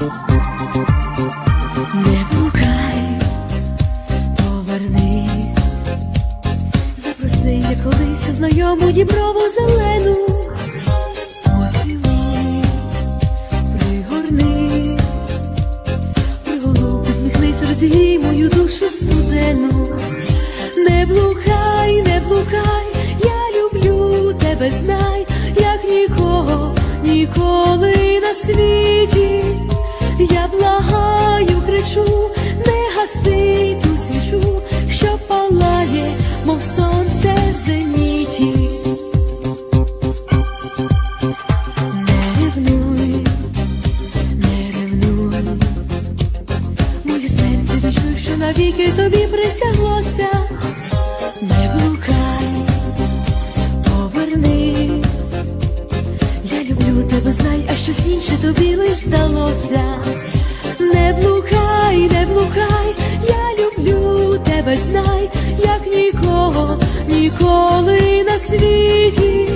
Не пукай, повернись, запроси я колись у знайому діброву зелену, поцілуй, пригорнись, приголуб, усміхнись, розігрій мою душу студену, не блукай, не блукай, я люблю тебе, знай, як нікого, нікого. Навіки тобі присяглося. Не блукай, повернись, я люблю тебе, знай, а щось інше тобі лиш здалося. Не блукай, не блукай, я люблю тебе, знай, як нікого, ніколи на світі.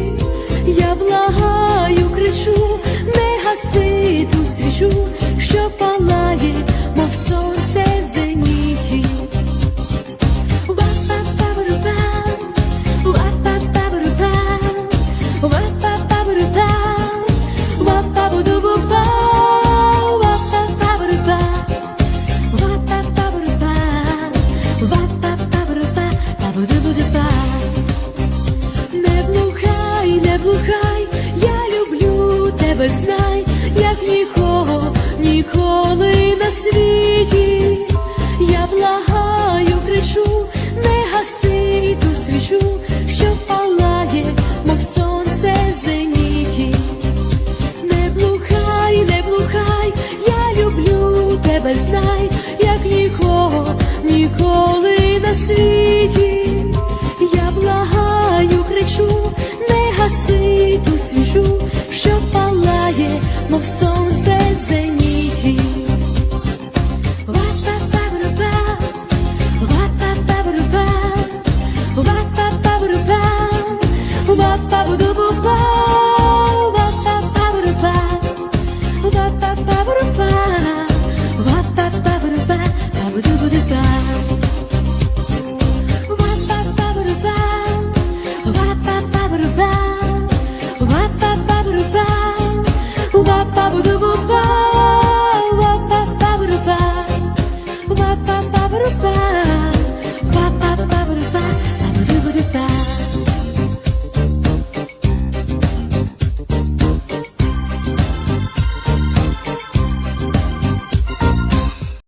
але знай, як нікого, ніколи на світі. Я благаю, кричу, не гаси ту свічу, що палає, мов сонце зеніті. Не блухай, не блухай, я люблю тебе, знай, як нікого, ніколи на світі. Я благаю, кричу, не гаси.